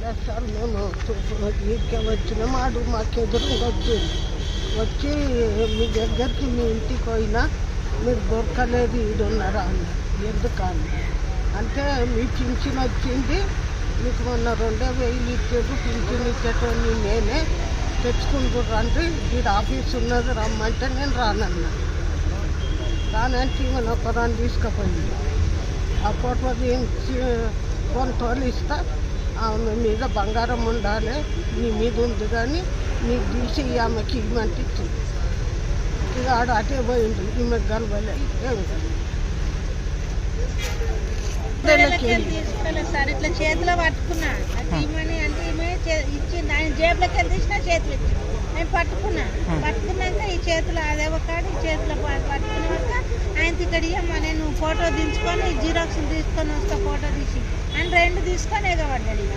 Sir మేము ఇంకే వచ్చిన మాడు మాకు ఎదురుగా వచ్చింది వచ్చి మీ దగ్గరికి మీ ఇంటికి పోయినా మీరు దొరకలేదు ఈడున్నారా అన్న ఎందుకని అంటే మీ పింఛన్ వచ్చింది మీకు మొన్న రెండే వెయ్యి ఇచ్చారు పింఛన్ ఇచ్చేటోని నేనే తెచ్చుకుంటూ అంటే వీడు ఆఫీస్ ఉన్నది రమ్మంటే నేను రానన్నా. రానంటే మన ఒకదాన్ని తీసుకుపోయింది. అప్పట్లో ఫోటో తీసి తోలు ఇస్తా? ఆమె మీద బంగారం ఉండాలి నీ మీద ఉంది కానీ నీకు తీసి ఆమెకి ఇవ్వమంటే ఇచ్చింది ఇక ఆడ అటే పోయిండు ఈమె కలవలే ఏం కాదు. పిల్లలకి తీసుకోలేదు సార్? ఇట్లా చేతిలో పట్టుకున్నా. ఇమ్మని అంటే ఈమె ఇచ్చింది. ఆయన జేబులోకి వెళ్ళి తీసిన చేతులు ఇచ్చింది. నేను పట్టుకున్నా. పట్టుకున్నాక ఈ చేతులు అదే ఒక ఈ చేతిలో పట్టుకున్నాక ఆయన ఇక్కడ నేను ఫోటో దించుకొని జిరాక్స్ తీసుకొని వస్తా ఫోటో తీసి అండ్ రెండు తీసుకొని ఎగబడ్డాడు ఇక.